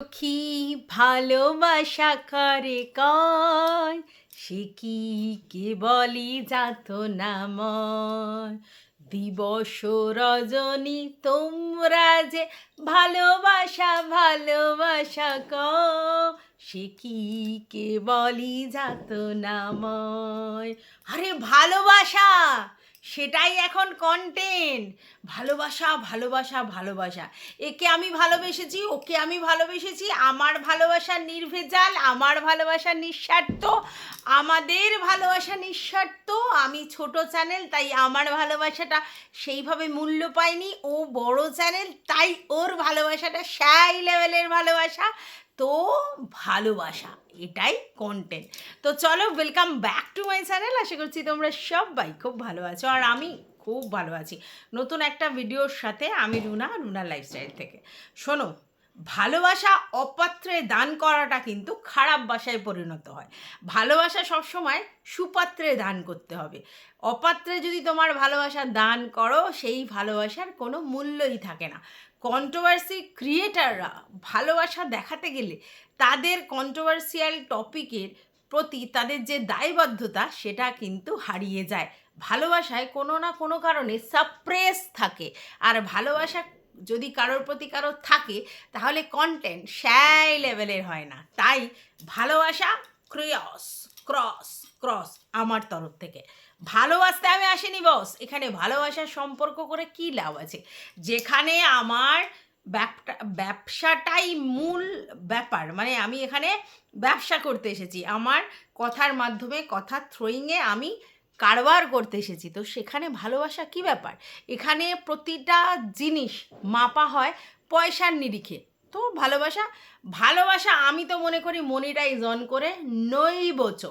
সখী ভালোবাসা করে কয়? সে কি কে বলি যাত নাময় দিবস রজনী তোমরা যে ভালোবাসা ভালোবাসা ক সে কি কে বলি যাত নাময় আরে ভালোবাসা! সেটাই এখন কন্টেন্ট ভালোবাসা ভালোবাসা ভালোবাসা। একে আমি ভালোবেসেছি, ওকে আমি ভালোবেসেছি। আমার ভালোবাসা নির্ভেজাল, আমার ভালোবাসা নিঃস্বার্থ, আমাদের ভালোবাসা নিঃস্বার্থ। আমি ছোট চ্যানেল তাই আমার ভালোবাসাটা সেইভাবে মূল্য পায়নি ও বড় চ্যানেল তাই ওর ভালোবাসাটা সেই লেভেলের ভালোবাসা। তো ভালোবাসা। এটাই কন্টেন্ট তো চলো welcome back to my channel আশা করছি তোমরা সবাই খুব ভালো আছো, আর আমি খুব ভালো আছি। নতুন একটা ভিডিওর সাথে আমি রুনা রুনা লাইফস্টাইল থেকে। শোনো ভালোবাসা অপাত্রে দান করাটা কিন্তু খারাপ বাসায় পরিণত হয়। ভালোবাসা সবসময় সুপাত্রে দান করতে হবে। অপাত্রে যদি তোমার ভালোবাসা দান করো, সেই ভালোবাসার কোনো মূল্যই থাকে না। কন্ট্রোভার্সি ক্রিয়েটাররা ভালোবাসা দেখাতে গেলে তাদের কন্ট্রোভার্সিয়াল টপিকের প্রতি তাদের যে দায়বদ্ধতা, সেটা কিন্তু হারিয়ে যায়। ভালোবাসায় কোনো না কোনো কারণে সাপ্রেস থাকে। আর ভালোবাসা যদি কারোর প্রতি কারোর থাকে, তাহলে কন্টেন্ট সেই লেভেলের হয় না। তাই ভালোবাসা ক্রিয়স ক্রস ক্রস আমার তরফ থেকে। ভালোবাসতে আমি আসিনি বস এখানে ভালোবাসার সম্পর্ক করে কি লাভ আছে? যেখানে আমার ব্যবসাটাই মূল ব্যাপার। মানে আমি এখানে ব্যবসা করতে এসেছি। আমার কথার মাধ্যমে, কথা থ্রোয়িংয়ে আমি কারবার করতে এসেছি। তো সেখানে ভালোবাসা কি ব্যাপার? এখানে প্রতিটা জিনিস মাপা হয় পয়সার নিরিখে। তো ভালোবাসা ভালোবাসা আমি তো মনে করি মনিটাইজ অন করে নইবচ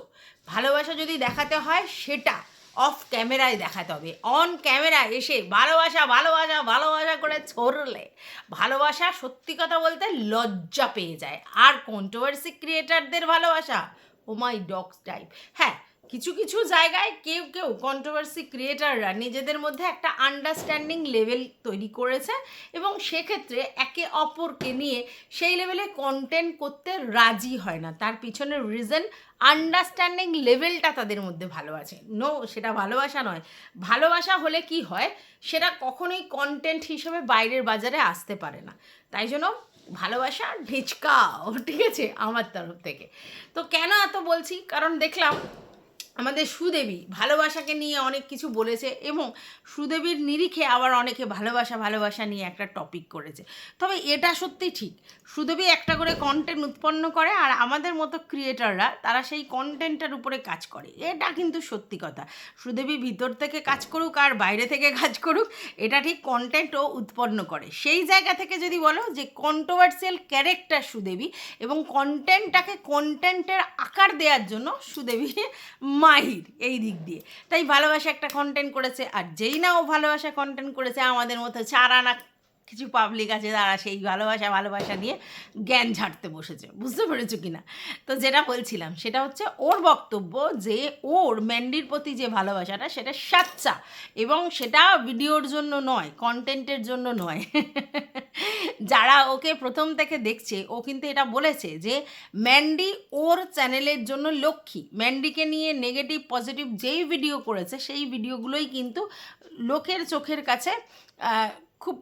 ভালোবাসা যদি দেখাতে হয় সেটা অফ ক্যামেরায় দেখাতে হবে। অন ক্যামেরা এসে ভালোবাসা ভালোবাসা ভালোবাসা করে ছড়লে ভালোবাসা সত্যি কথা বলতে লজ্জা পেয়ে যায়। আর কন্ট্রোভার্সি ক্রিয়েটারদের ভালোবাসা? ও মাই ডগস টাইপ হ্যাঁ কিছু কিছু জায়গায় কেউ কেউ কন্ট্রোভার্সি ক্রিয়েটাররা নিজেদের মধ্যে একটা আন্ডারস্ট্যান্ডিং লেভেল তৈরি করেছে এবং সেক্ষেত্রে একে অপরকে নিয়ে সেই লেভেলে কন্টেন্ট করতে রাজি হয় না। তার পিছনের রিজন আন্ডারস্ট্যান্ডিং লেভেলটা তাদের মধ্যে ভালো আছে। নো সেটা ভালোবাসা নয়। ভালোবাসা হলে কি হয়? সেটা কখনোই কন্টেন্ট হিসেবে বাইরের বাজারে আসতে পারে না। তাই জন্য ভালোবাসা ঢিচকাও ঠিক আছে? আমার তরফ থেকে। তো কেন এত বলছি? কারণ দেখলাম আমাদের সুদেবী ভালোবাসাকে নিয়ে অনেক কিছু বলেছে এবং সুদেবীর নিরিখে আবার অনেকে ভালোবাসা ভালোবাসা নিয়ে একটা টপিক করেছে। তবে এটা সত্যি ঠিক। সুদেবী একটা করে কন্টেন্ট উৎপন্ন করে আর আমাদের মতো ক্রিয়েটাররা তারা সেই কন্টেন্টটার উপরে কাজ করে। এটা কিন্তু সত্যি কথা। সুদেবী ভিতর থেকে কাজ করুক আর বাইরে থেকে কাজ করুক, এটা ঠিক কন্টেন্টও উৎপন্ন করে। সেই জায়গা থেকে যদি বলো যে কন্ট্রোভার্সিয়াল ক্যারেক্টার সুদেবী এবং কন্টেন্টটাকে কন্টেন্টের আকার দেওয়ার জন্য সুদেবী মাহির, এই দিক দিয়ে। তাই ভালোবাসা একটা কন্টেন্ট করেছে, আর যেই না ও ভালোবাসা কন্টেন্ট করেছে, আমাদের মতো চারা না কিছু পাবলিক আছে তারা সেই ভালোবাসা ভালোবাসা নিয়ে জ্ঞান ঝাড়তে বসেছে। বুঝতে পেরেছ কি না তো যেটা বলছিলাম, সেটা হচ্ছে ওর বক্তব্য যে ওর ম্যান্ডির প্রতি যে ভালোবাসাটা, সেটা সাচ্চা এবং সেটা ভিডিওর জন্য নয় কন্টেন্টের জন্য নয়। যারা ওকে প্রথম থেকে দেখছে, ও কিন্তু এটা বলেছে যে ম্যান্ডি ওর চ্যানেলের জন্য লক্ষ্মী। ম্যান্ডিকে নিয়ে নেগেটিভ পজিটিভ যেই ভিডিও করেছে, সেই ভিডিওগুলোই কিন্তু লোকের চোখের কাছে খুব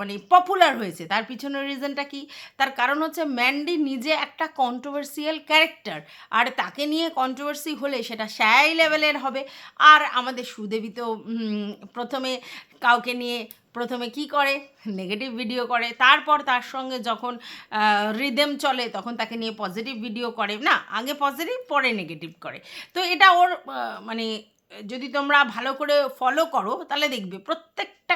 মানে পপুলার হয়েছে। তার পিছনের রিজনটা কি? তার কারণ হচ্ছে ম্যান্ডি নিজে একটা কন্ট্রোভার্সিয়াল ক্যারেক্টার আর তাকে নিয়ে কন্ট্রোভার্সি হলে সেটা স্যাই লেভেলের হবে। আর আমাদের সুদেবী তো প্রথমে কাউকে নিয়ে প্রথমে কি করে? নেগেটিভ ভিডিও করে। তারপর তার সঙ্গে যখন রিদেম চলে, তখন তাকে নিয়ে পজিটিভ ভিডিও করে। না, আগে পজিটিভ পরে নেগেটিভ করে। তো এটা ওর মানে যদি তোমরা ভালো করে ফলো করো, তাহলে দেখবে প্রত্যেকটা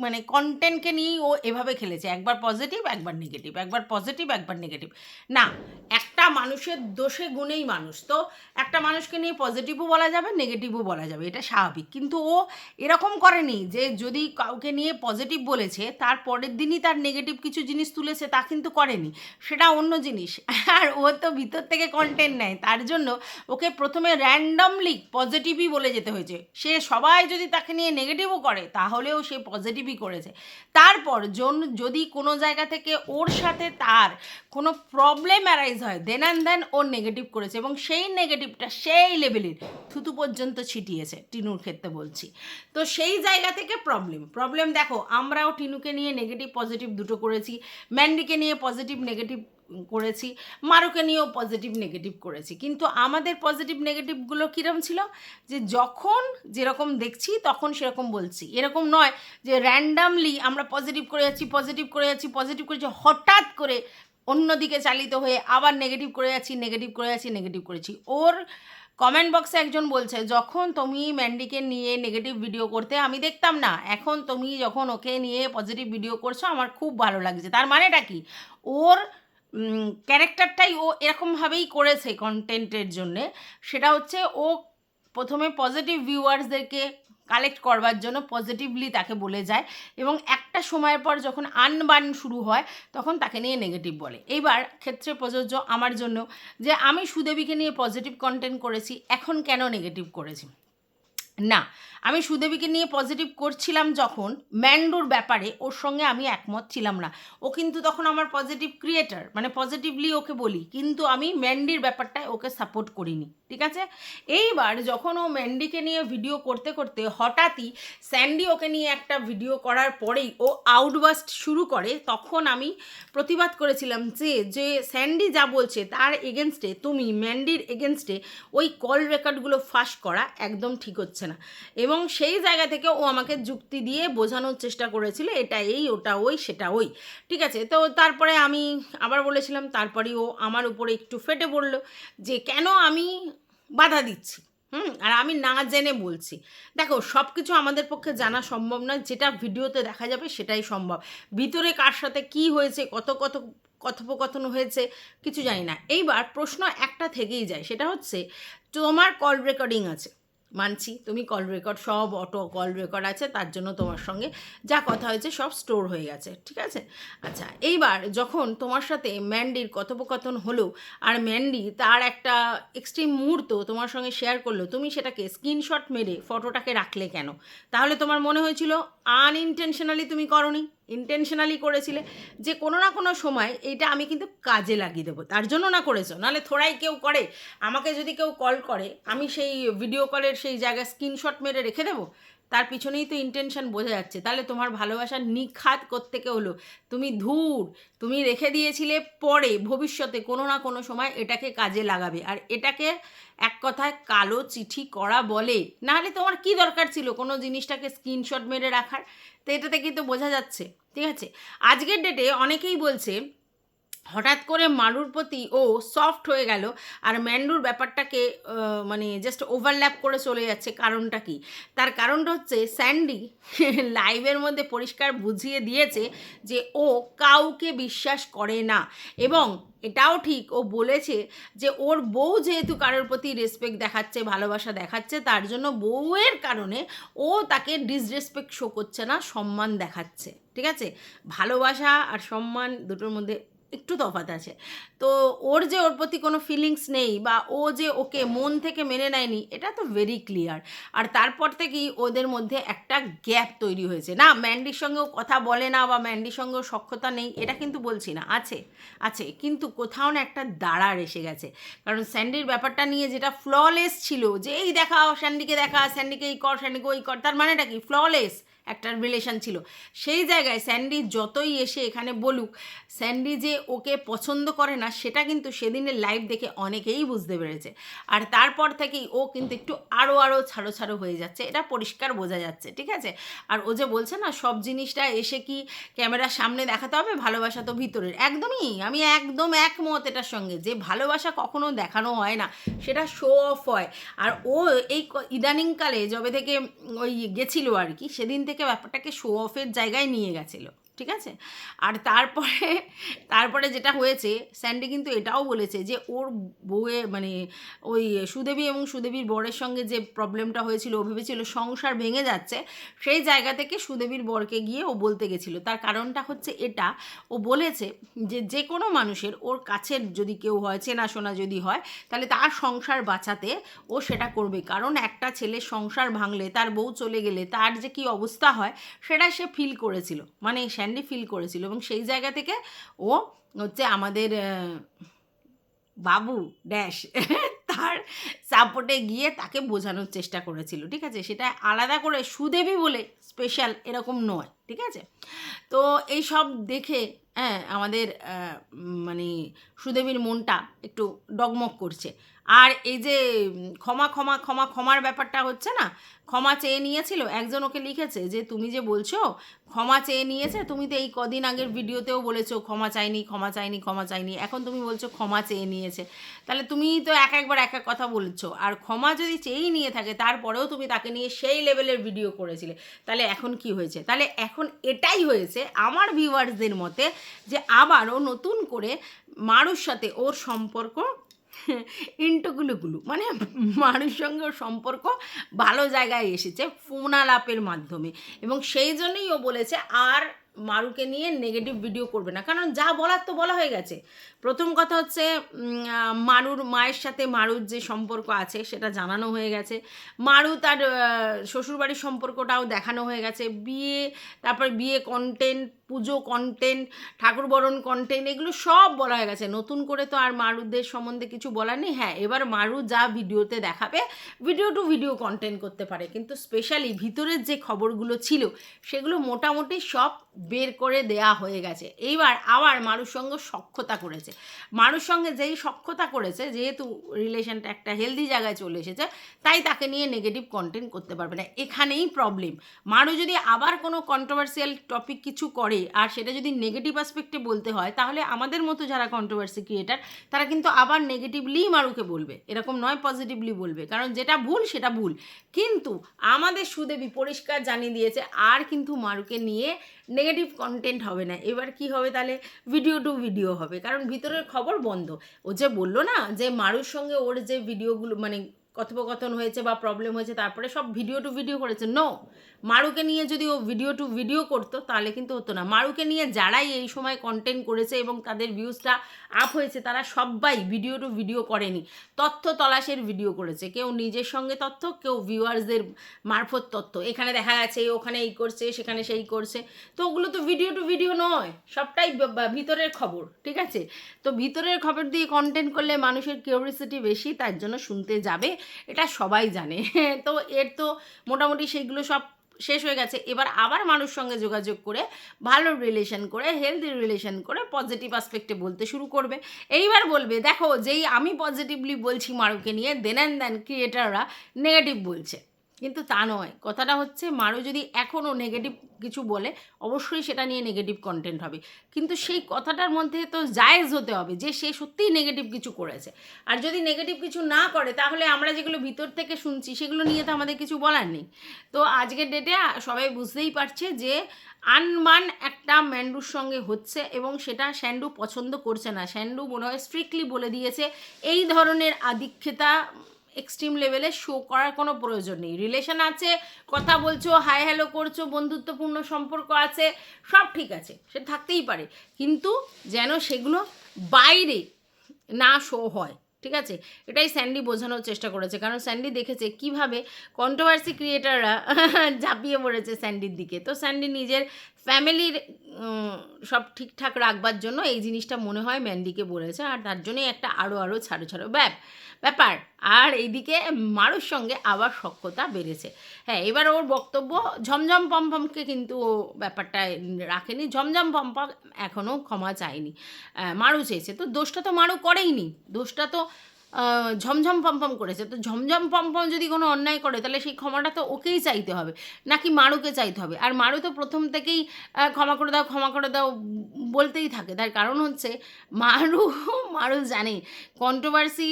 মানে কন্টেন্টকে নিয়েই ও এভাবে খেলেছে। একবার পজিটিভ একবার নেগেটিভ একবার পজিটিভ একবার নেগেটিভ না একটা একটা মানুষের দোষে গুণেই মানুষ। তো একটা মানুষকে নিয়ে পজিটিভও বলা যাবে নেগেটিভও বলা যাবে, এটা স্বাভাবিক। কিন্তু ও এরকম করেনি যে যদি কাউকে নিয়ে পজিটিভ বলেছে, তার পরের দিনই তার নেগেটিভ কিছু জিনিস তুলেছে, তা কিন্তু করেনি। সেটা অন্য জিনিস। আর ও তো ভিতর থেকে কন্টেন্ট নেয়, তার জন্য ওকে প্রথমে র্যান্ডমলি পজিটিভই বলে যেতে হয়েছে। সে সবাই যদি তাকে নিয়ে নেগেটিভও করে, তাহলেও সে পজিটিভই করেছে। তারপর যদি কোনো জায়গা থেকে ওর সাথে তার কোনো প্রবলেম অ্যারাইজ হয় দেন অ্যান্ড দেন ওর নেগেটিভ করেছে এবং সেই নেগেটিভটা সেই লেভেলের থুতু পর্যন্ত ছিটিয়েছে, টিনুর ক্ষেত্রে বলছি। তো সেই জায়গা থেকে প্রবলেম প্রবলেম দেখো, আমরাও টিনুকে নিয়ে নেগেটিভ পজিটিভ দুটো করেছি, ম্যান্ডিকে নিয়ে পজিটিভ নেগেটিভ করেছি, মারুকে নিয়েও পজিটিভ নেগেটিভ করেছি। কিন্তু আমাদের পজিটিভ নেগেটিভগুলো কীরকম ছিল? যে যখন যেরকম দেখছি তখন সেরকম বলছি। এরকম নয় যে র্যান্ডামলি আমরা পজিটিভ করে যাচ্ছি পজিটিভ করে যাচ্ছি পজিটিভ করে যাচ্ছি, হঠাৎ করে অন্যদিকে চালিত হয়ে আবার নেগেটিভ করে যাচ্ছি নেগেটিভ করে যাচ্ছি নেগেটিভ করেছি। ওর কমেন্ট বক্সে একজন বলছে, যখন তুমি ম্যান্ডিকে নিয়ে নেগেটিভ ভিডিও করতে, আমি দেখতাম না। এখন তুমি যখন ওকে নিয়ে পজিটিভ ভিডিও করছ, আমার খুব ভালো লাগছে। তার মানেটা কি? ওর ক্যারেক্টারটাই ও এরকমভাবেই করেছে কন্টেন্টের জন্যে। সেটা হচ্ছে ও প্রথমে পজিটিভ ভিউয়ার্সদেরকে কালেক্ট করবার জন্য পজিটিভলি তাকে বলে যায় এবং একটা সময়ের পর যখন আনবান শুরু হয়, তখন তাকে নিয়ে নেগেটিভ বলে। এইবার ক্ষেত্রে প্রযোজ্য আমার জন্য যে আমি সুদেবীকে নিয়ে পজিটিভ কন্টেন্ট করেছি, এখন কেন নেগেটিভ করেছি? না, আমি সুদেবীকে নিয়ে পজিটিভ করছিলাম যখন ম্যান্ডোর ব্যাপারে ওর সঙ্গে আমি একমত ছিলাম না। ও কিন্তু তখন আমার পজিটিভ ক্রিয়েটার মানে পজিটিভলি ওকে বলি, কিন্তু আমি ম্যান্ডির ব্যাপারটায় ওকে সাপোর্ট করিনি। ঠিক আছে? এইবার যখন ও ম্যান্ডিকে নিয়ে ভিডিও করতে করতে হঠাৎই স্যান্ডি ওকে নিয়ে একটা ভিডিও করার পরেই ও আউটবাস্ট শুরু করে, তখন আমি প্রতিবাদ করেছিলাম যে যে স্যান্ডি যা বলছে তার এগেনস্টে তুমি ম্যান্ডির এগেনস্টে ওই কল রেকর্ডগুলো ফাঁস করা একদম ঠিক হচ্ছে না। এবং সেই জায়গা থেকে ও আমাকে যুক্তি দিয়ে বোঝানোর চেষ্টা করেছিল, এটা এই, ওটা ওই, সেটা ওই। ঠিক আছে? তো তারপরে আমি আবার বলেছিলাম তারপরে ও আমার উপরে একটু ফেটে পড়ল যে, কেন আমি বাধা দিচ্ছি। হুম? আর আমি না জেনে বলছি। দেখো সব কিছু আমাদের পক্ষে জানা সম্ভব নয়। যেটা ভিডিওতে দেখা যাবে সেটাই সম্ভব। ভিতরে কার সাথে কি হয়েছে, কত কত কথোপকথন হয়েছে, কিছু জানি না। এইবার প্রশ্ন একটা থেকেই যায়। সেটা হচ্ছে, তোমার কল রেকর্ডিং আছে। মানছি। তুমি কল রেকর্ড সব অটো কল রেকর্ড আছে, তার জন্য তোমার সঙ্গে যা কথা হয়েছে সব স্টোর হয়ে গেছে, ঠিক আছে? আচ্ছা এইবার যখন তোমার সাথে ম্যান্ডির কথোপকথন হলো, আর ম্যান্ডি তার একটা এক্সট্রিম মুহূর্ত তোমার সঙ্গে শেয়ার করল, তুমি সেটাকে স্ক্রিনশট মেরে ফটোটাকে রাখলে কেন? তাহলে তোমার মনে হয়েছিল আনইনটেনশনালি তুমি করনি। ইন্টেনশনালি করেছিলে, যে কোনো না কোনো সময় এটা আমি কিন্তু কাজে লাগিয়ে দেবো। তার জন্য না করেছ, নাহলে থোড়াই কেউ করে। আমাকে যদি কেউ কল করে, আমি সেই ভিডিও কলের সেই জায়গায় স্ক্রিনশট মেরে রেখে দেবো? তার পিছনেই তো ইন্টেনশন বোঝা যাচ্ছে। তাহলে তোমার ভালোবাসার নিখাত কোত্থেকে হলো? তুমি ধূর, তুমি রেখে দিয়েছিলে পরে, ভবিষ্যতে কোনো না কোনো সময় এটাকে কাজে লাগাবে। আর এটাকে এক কথায় কালো চিঠি করা বলে, নাহলে তোমার কি দরকার ছিল? কোনো জিনিসটাকে স্ক্রিনশট মেরে রাখার? তো এটাতে কিন্তু বোঝা যাচ্ছে, ঠিক আছে? আজকের ডেটে অনেকেই বলছে হঠাৎ করে মারুর প্রতি ও সফট হয়ে গেল আর ম্যান্ডুর ব্যাপারটাকে মানে জাস্ট ওভারল্যাপ করে চলে যাচ্ছে কারণটা কি? তার কারণটা হচ্ছে স্যান্ডি লাইভের মধ্যে পরিষ্কার বুঝিয়ে দিয়েছে যে ও কাউকে বিশ্বাস করে না এবং এটাও ঠিক, ও বলেছে যে ওর বউ যেহেতু কারোর প্রতি রেসপেক্ট দেখাচ্ছে, ভালোবাসা দেখাচ্ছে, তার জন্য বউয়ের কারণে ও তাকে ডিসরেসপেক্ট শো করছে না, সম্মান দেখাচ্ছে। ঠিক আছে? ভালোবাসা আর সম্মান দুটোর মধ্যে একটু তফাৎ আছে। তো ওর যে ওর প্রতি কোনো ফিলিংস নেই বা ও যে ওকে মন থেকে মেনে নেয়নি, এটা তো ভেরি ক্লিয়ার আর তারপর থেকেই ওদের মধ্যে একটা গ্যাপ তৈরি হয়েছে। না ম্যান্ডির সঙ্গেও কথা বলে না বা ম্যান্ডির সঙ্গেও সক্ষতা নেই, এটা কিন্তু বলছি না, আছে আছে। কিন্তু কোথাও না একটা দাঁড়ার এসে গেছে। কারণ স্যান্ডির ব্যাপারটা নিয়ে যেটা ফ্ললেস ছিল যে, এই দেখাও স্যান্ডিকে দেখা স্যান্ডিকে এই কর স্যান্ডিকে ওই কর, তার মানেটা কি? ফ্ললেস একটা রিলেশন ছিল। সেই জায়গায় স্যান্ডি যতই এসে এখানে বলুক স্যান্ডি যে ওকে পছন্দ করে না, সেটা কিন্তু সেদিনের লাইভ দেখে অনেকেই বুঝতে পেরেছে। আর তারপর থেকেই ও কিন্তু একটু আরও আরও ছাড়ো ছাড়ো হয়ে যাচ্ছে। এটা পরিষ্কার বোঝা যাচ্ছে, ঠিক আছে? আর ও যে বলছে না, সব জিনিসটা এসে কি ক্যামেরার সামনে দেখাতে হবে? ভালোবাসা তো ভিতরের। একদমই, আমি একদম একমত এটার সঙ্গে। যে ভালোবাসা কখনো দেখানো হয় না, সেটা শো অফ হয়। আর ও এই ইদানিংকালে, যবে থেকে ওই গেছিল আর কি, সেদিন থেকে ব্যাপারটাকে শো অফের জায়গায় নিয়ে গেছিল। ঠিক আছে? আর তারপরে তারপরে যেটা হয়েছে, স্যান্ডি কিন্তু এটাও বলেছে যে ওর বউয়ে মানে ওই সুদেবী এবং সুদেবীর বরের সঙ্গে যে প্রবলেমটা হয়েছিল, ও ভেবেছিল সংসার ভেঙে যাচ্ছে, সেই জায়গা থেকে সুদেবীর বরকে গিয়ে ও বলতে গেছিল। তার কারণটা হচ্ছে এটা, ও বলেছে যে যে কোনো মানুষের ওর কাছের যদি কেউ হয়, চেনাশোনা যদি হয়, তাহলে তার সংসার বাঁচাতে ও সেটা করবে। কারণ একটা ছেলে সংসার ভাঙলে, তার বউ চলে গেলে তার যে কি অবস্থা হয়, সেটা সে ফিল করেছিল। মানে স্যান্ডি ফিল করেছিল এবং সেই জায়গা থেকে ও হচ্ছে আমাদের বাবু ড্যাশ তার সাপোর্টে গিয়ে তাকে বোঝানোর চেষ্টা করেছিল, ঠিক আছে? সেটা আলাদা করে সুদেবী বলে স্পেশাল এরকম নয়, ঠিক আছে? তো এই সব দেখে হ্যাঁ আমাদের মানে সুদেবীর মনটা একটু ডগমগ করছে। আর এই যে ক্ষমা ক্ষমা ক্ষমা, ক্ষমার ব্যাপারটা হচ্ছে না, ক্ষমা চেয়ে নিয়েছিল, একজন ওকে লিখেছে যে, তুমি যে বলছো ক্ষমা চেয়ে নিয়েছে, তুমি তো এই কদিন আগের ভিডিওতেও বলেছ, ক্ষমা চাইনি ক্ষমা চাইনি ক্ষমা চাইনি, এখন তুমি বলছো ক্ষমা চেয়ে নিয়েছে। তাহলে তুমি তো এক একবার এক এক কথা বলছো, আর ক্ষমা যদি চেয়েই নিয়ে থাকে, তারপরেও তুমি তাকে নিয়ে সেই লেভেলের ভিডিও করেছিলে। তাহলে এখন কি হয়েছে? তাহলে এখন এটাই হয়েছে আমার ভিউয়ার্সদের মতে যে, আবারও নতুন করে মারুর সাথে ওর সম্পর্ক ইন্টুগুলুগুলু মানে মারুর সঙ্গে সম্পর্ক ভালো জায়গায় এসেছে ফোন আলাপের মাধ্যমে। এবং সেই জন্যই ও বলেছে, আর মারুকে নিয়ে নেগেটিভ ভিডিও করবে না। কারণ যা বলার তো বলা হয়ে গেছে। প্রথম কথা হচ্ছে মারুর মায়ের সাথে মারুর যে সম্পর্ক আছে সেটা জানানো হয়ে গেছে। মারু তার শ্বশুরবাড়ির সম্পর্কটাও দেখানো হয়ে গেছে। বিয়ে, তারপর বিয়ে কন্টেন্ট পুজো কন্টেন্ট ঠাকুরবরণ কন্টেন্ট এগুলো সব বলা হয়ে গেছে। নতুন করে তো আর মারুদের সম্বন্ধে কিছু বলার নেই। হ্যাঁ এবার মারু যা ভিডিওতে দেখাবে ভিডিও টু ভিডিও কন্টেন্ট করতে পারে। কিন্তু স্পেশালি ভিতরের যে খবরগুলো ছিল, সেগুলো মোটামুটি সব বের করে দেয়া হয়ে গেছে। এইবার আবার মারুর সঙ্গে সক্ষতা করেছে। মারুর সঙ্গে যেই সক্ষতা করেছে, যেহেতু রিলেশনটা একটা হেলদি জায়গায় চলে এসেছে, তাই তাকে নিয়ে নেগেটিভ কন্টেন্ট করতে পারবে না। এখানেই প্রবলেম মারু যদি আবার কোনো কন্ট্রোভার্সিয়াল টপিক কিছু করে আর সেটা যদি নেগেটিভ অ্যাসপেক্টে বলতে হয়, তাহলে আমাদের মতো যারা কন্ট্রোভার্সি ক্রিয়েটার তারা কিন্তু আবার নেগেটিভলি মারুকে বলবে। এরকম নয় পজিটিভলি বলবে। কারণ যেটা ভুল, সেটা ভুল। কিন্তু আমাদের সুদেবী পরিষ্কার জানিয়ে দিয়েছে, আর কিন্তু মারুকে নিয়ে নেগেটিভ কন্টেন্ট হবে না। এবার কি হবে তাহলে? ভিডিও টু ভিডিও হবে। কারণ ভিতরের খবর বন্ধ। ও যে বলল না যে মারুর সঙ্গে ওর যে ভিডিওগুলো মানে কথোপকথন হয়েছে বা প্রবলেম হয়েছে, তারপরে সব ভিডিও টু ভিডিও করেছে। নো মারুকে নিয়ে যদি ও ভিডিও টু ভিডিও করতো, তাহলে কিন্তু হতো না। মারুকে নিয়ে যারাই এই সময় কন্টেন্ট করেছে এবং তাদের ভিউজটা আপ হয়েছে, তারা সবাই ভিডিও টু ভিডিও করেনি। তথ্য তলাশের ভিডিও করেছে। কেউ নিজের সঙ্গে তথ্য, কেউ ভিউয়ার্সদের মারফত তথ্য। এখানে দেখা গেছে ওখানে এই করছে, সেখানে সেই করছে। তো ওগুলো তো ভিডিও টু ভিডিও নয়, সবটাই ভিতরের খবর, ঠিক আছে? তো ভিতরের খবর দিয়ে কন্টেন্ট করলে মানুষের কিউরিয়াসিটি বেশি, তার জন্য শুনতে যাবে। এটা সবাই জানে। তো এর তো মোটামুটি সেইগুলো সব শেষ হয়ে গেছে। এবার আবার মানুষ সঙ্গে যোগাযোগ করে, ভালো রিলেশন করে হেলদি রিলেশন করে পজিটিভ আসপেক্টে বলতে শুরু করবে। এইবার বলবে, দেখো, যেই আমি পজিটিভলি বলছি মারুকে নিয়ে দেন অ্যান্ড দেন ক্রিয়েটাররা নেগেটিভ বলছে। কিন্তু তা নয়। কথাটা হচ্ছে মারু যদি এখনও নেগেটিভ কিছু বলে, অবশ্যই সেটা নিয়ে নেগেটিভ কন্টেন্ট হবে। কিন্তু সেই কথাটার মধ্যে তো জায়েজ হতে হবে যে সে সত্যিই নেগেটিভ কিছু করেছে। আর যদি নেগেটিভ কিছু না করে, তাহলে আমরা যেগুলো ভিতর থেকে শুনছি, সেগুলো নিয়ে তো আমাদের কিছু বলার নেই। তো আজকের ডেটে সবাই বুঝতেই পারছে যে আনমান একটা ম্যান্ডুর সঙ্গে হচ্ছে এবং সেটা স্যান্ডু পছন্দ করছে না। স্যান্ডু মনে হয় স্ট্রিক্টলি বলে দিয়েছে, এই ধরনের আধিক্যতা এক্সট্রিম লেভেলে শো করার কোনো প্রয়োজন নেই। রিলেশন আছে, কথা বলছো হাই হ্যালো করছ, বন্ধুত্বপূর্ণ সম্পর্ক আছে, সব ঠিক আছে, সে থাকতেই পারে। কিন্তু যেন সেগুলো বাইরে না শো হয়, ঠিক আছে? এটাই স্যান্ডি বোঝানোর চেষ্টা করেছে। কারণ স্যান্ডি দেখেছে কীভাবে কন্ট্রোভার্সি ক্রিয়েটাররা ঝাঁপিয়ে পড়েছে স্যান্ডির দিকে। তো স্যান্ডি নিজের ফ্যামিলির সব ঠিকঠাক রাখবার জন্য এই জিনিসটা মনে হয় ম্যান্ডিকে বলেছে। আর তার জন্যই একটা আরও আরও ছাড়ো ছাড়ো। ব্যাপ ব্যাপার। আর এইদিকে মারুর সঙ্গে আবার সক্ষতা বেড়েছে। হ্যাঁ এবার ওর বক্তব্য ঝমঝম পম্পমকে কিন্তু ও ব্যাপারটা রাখেনি। ঝমঝম পম্পম এখনও ক্ষমা চায়নি। মারু চেয়েছে। তো দোষটা তো মারু করেইনি। দোষটা তো ঝমঝম পম্পম করেছে। তো ঝমঝম পম্পম যদি কোনো অন্যায় করে, তাহলে সেই ক্ষমাটা তো ওকেই চাইতে হবে, নাকি মারুকে চাইতে হবে? আর মারু তো প্রথম থেকেই ক্ষমা করে দাও, ক্ষমা করে দাও বলতেই থাকে। তার কারণ হচ্ছে, মারু মারু জানে কন্ট্রোভার্সি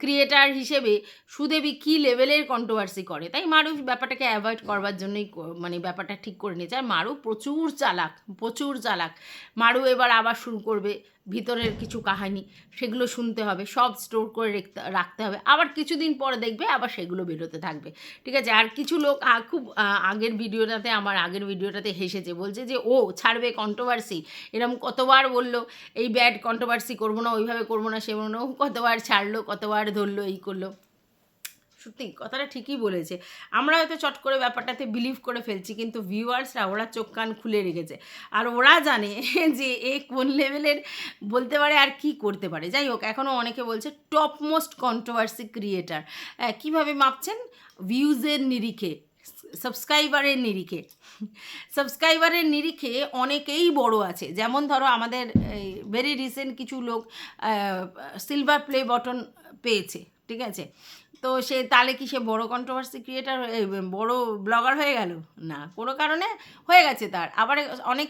ক্রিয়েটার হিসেবে সুদেবী কী লেভেলের কন্ট্রোভার্সি করে? তাই মারু ব্যাপারটাকে অ্যাভয়েড করবার জন্যই মানে ব্যাপারটা ঠিক করে নিয়েছে। আর মারু প্রচুর চালাক প্রচুর চালাক। মারু এবার আবার শুরু করবে। ভিতরের কিছু কাহিনী, সেগুলো শুনতে হবে, সব স্টোর করে রাখতে হবে। আবার কিছুদিন পরে দেখবে আবার সেগুলো বেরোতে থাকবে। ঠিক আছে? আর কিছু লোক খুব আগের ভিডিওটাতে, আমার আগের ভিডিওটাতে হেসেছে। বলছে যে, ও, ছাড়বে কন্ট্রোভার্সি এরকম কতবার বলল, এই ব্যাড কন্ট্রোভার্সি করব না, ওইভাবে করব না। ও, কতবার ছাড়লো, কতবার ধরলো, এই করল। সত্যি কথাটা ঠিকই বলেছে। আমরা হয়তো চট করে ব্যাপারটাতে বিলিভ করে ফেলছি, কিন্তু ভিউয়ার্সরা ওরা চোখ কান খুলে রেখেছে। আর ওরা জানে যে এ কোন লেভেলের বলতে পারে আর কি করতে পারে। যাই হোক এখনও অনেকে বলছে টপ মোস্ট কন্ট্রোভার্সি ক্রিয়েটার কীভাবে মাপছেন? ভিউজের নিরিখে সাবস্ক্রাইবারের নিরিখে। সাবস্ক্রাইবারের নিরিখে অনেকেই বড় আছে। যেমন ধরো আমাদের ভেরি রিসেন্ট কিছু লোক সিলভার প্লে বটন পেয়েছে, ঠিক আছে? তো সে তাহলে কি সে বড় কন্ট্রোভার্সি ক্রিয়েটার বড় ব্লগার হয়ে গেল? না, কোনো কারণে হয়ে গেছে তার। আবার অনেক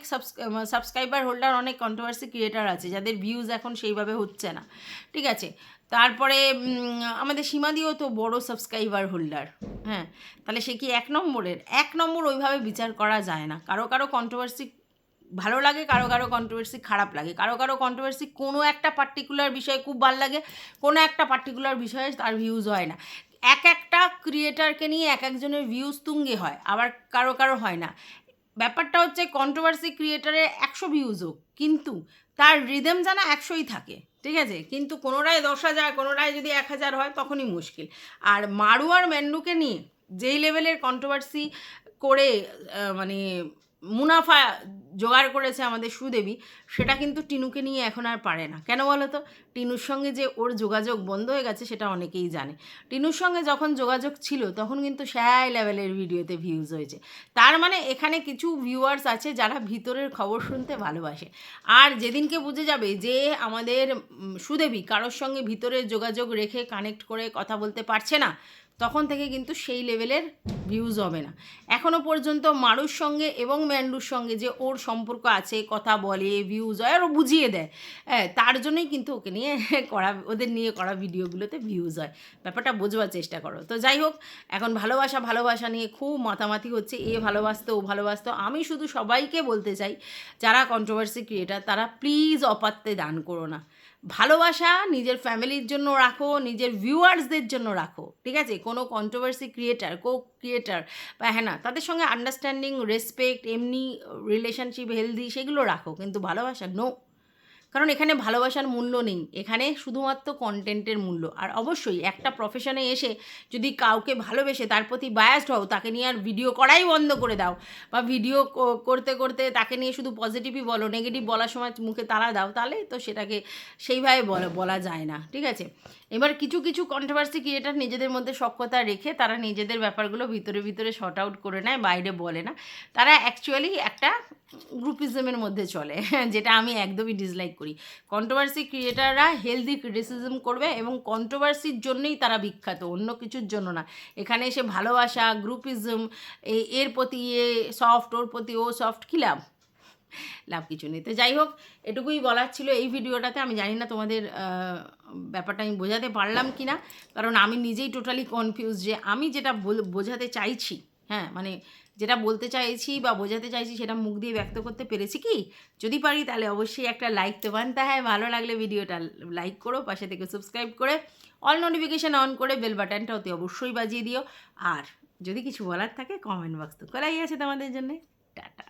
সাবস্ক্রাইবার হোল্ডার অনেক কন্ট্রোভার্সি ক্রিয়েটার আছে, যাদের ভিউজ এখন সেইভাবে হচ্ছে না। ঠিক আছে? তারপরে আমাদের সীমাদিও তো বড় সাবস্ক্রাইবার হোল্ডার হ্যাঁ তাহলে সে কি এক নম্বরের? এক নম্বর ওইভাবে বিচার করা যায় না। কারও কারও কন্ট্রোভার্সি ভালো লাগে, কারও কারও কন্ট্রোভার্সি খারাপ লাগে। কারও কারও কন্ট্রোভার্সি কোনো একটা পার্টিকুলার বিষয়ে খুব ভালো লাগে, কোনো একটা পার্টিকুলার বিষয়ে তার ভিউজ হয় না। এক একটা ক্রিয়েটারকে নিয়ে এক একজনের ভিউজ তুঙ্গে হয়, আবার কারও কারও হয় না। ব্যাপারটা হচ্ছে কন্ট্রোভার্সি ক্রিয়েটারে একশো ভিউজ হোক, কিন্তু তার রিদম জানা একশোই থাকে, ঠিক আছে? কিন্তু কোনোটায় দশ হাজার, কোনোটায় যদি এক হাজার হয়, তখনই মুশকিল। আর মারু আর ম্যান্ডুকে নিয়ে যেই লেভেলের কন্ট্রোভার্সি করে মানে মুনাফা জোগাড় করেছে আমাদের সুদেবী, সেটা কিন্তু টিনুকে নিয়ে এখন আর পারে না। কেন বলো তো? টিনুর সঙ্গে যে ওর যোগাযোগ বন্ধ হয়ে গেছে সেটা অনেকেই জানে। টিনুর সঙ্গে যখন যোগাযোগ ছিল, তখন কিন্তু স্যাই লেভেলের ভিডিওতে ভিউজ হয়েছে। তার মানে এখানে কিছু ভিউয়ার্স আছে যারা ভিতরের খবর শুনতে ভালোবাসে। আর যেদিনকে বুঝে যাবে যে আমাদের সুদেবী কারোর সঙ্গে ভিতরের যোগাযোগ রেখে কানেক্ট করে কথা বলতে পারছে না তখন থেকে কিন্তু সেই লেভেলের ভিউজ হবে না। এখনও পর্যন্ত মারুর সঙ্গে এবং ম্যান্ডুর সঙ্গে যে ওর সম্পর্ক আছে, কথা বলে ভিউজ হয় আর ও বুঝিয়ে দেয় হ্যাঁ তার জন্যই কিন্তু ওকে নিয়ে করা, ওদের নিয়ে করা ভিডিওগুলোতে ভিউজ হয়। ব্যাপারটা বোঝবার চেষ্টা করো। তো যাই হোক, এখন ভালোবাসা ভালোবাসা নিয়ে খুব মাতামাতি হচ্ছে, এ ভালোবাসতো, ও ভালোবাসতো। আমি শুধু সবাইকে বলতে চাই, যারা কন্ট্রোভার্সি ক্রিয়েটার তারা প্লিজ অপাত্রে দান করো না। ভালোবাসা নিজের ফ্যামিলির জন্য রাখো, নিজের ভিউয়ার্সদের জন্য রাখো, ঠিক আছে? কোনো কন্ট্রোভার্সি ক্রিয়েটার কো ক্রিয়েটার বা হ্যাঁ না, তাদের সঙ্গে আন্ডারস্ট্যান্ডিং রেসপেক্ট এমনি রিলেশনশিপ হেলদি সেগুলো রাখো, কিন্তু ভালোবাসা নো কারণ এখানে ভালোবাসার মূল্য নেই। এখানে শুধুমাত্র কন্টেন্টের মূল্য। আর অবশ্যই একটা প্রফেশনে এসে যদি কাউকে ভালোবেসে, তার প্রতি বায়াসড হও, তাকে নিয়ে আর ভিডিও করাই বন্ধ করে দাও। বা ভিডিও করতে করতে তাকে নিয়ে শুধু পজিটিভই বলো নেগেটিভ বলার সময় মুখে তালা দাও, তাহলে তো সেটাকে সেইভাবে বলা যায় না। ঠিক আছে? এবার কিছু কিছু কন্ট্রোভার্সি ক্রিয়েটার নিজেদের মধ্যে সক্ষতা রেখে তারা নিজেদের ব্যাপারগুলো ভিতরে ভিতরে শর্ট আউট করে নেয়, বাইরে বলে না। তারা অ্যাকচুয়ালি একটা গ্রুপিজমের মধ্যে চলে, যেটা আমি একদমই ডিসলাইক করি। কন্ট্রোভার্সি ক্রিয়েটাররা হেলদি ক্রিটিসিজম করবে এবং কন্ট্রোভার্সির জন্যই তারা বিখ্যাত, অন্য কিছুর জন্য না। এখানে এসে ভালোবাসা গ্রুপিজম এর প্রতি এ সফট ওর প্রতি ও সফট কী লাভ? লাভ কিছু নেই। তো যাই হোক, এটুকুই বলার ছিল এই ভিডিওটাতে। আমি জানি না তোমাদের ব্যাপারটা আমি বোঝাতে পারলাম কি না কারণ আমি নিজেই টোটালি কনফিউজ যে আমি যেটা বোঝাতে চাইছি হ্যাঁ মানে যেটা বলতে চাইছি বা বোঝাতে চাইছি সেটা মুখ দিয়ে ব্যক্ত করতে পেরেছি কি? যদি পারি তাহলে অবশ্যই একটা লাইক তো বানতে হয়, ভালো লাগলে ভিডিওটা লাইক করো, পাশে থেকে সাবস্ক্রাইব করে অল নোটিফিকেশান অন করে বেল বাটনটা অতি অবশ্যই বাজিয়ে দিও। আর যদি কিছু বলার থাকে কমেন্ট বক্স তো খোলাই আছে তোমাদের জন্যে। টাটা।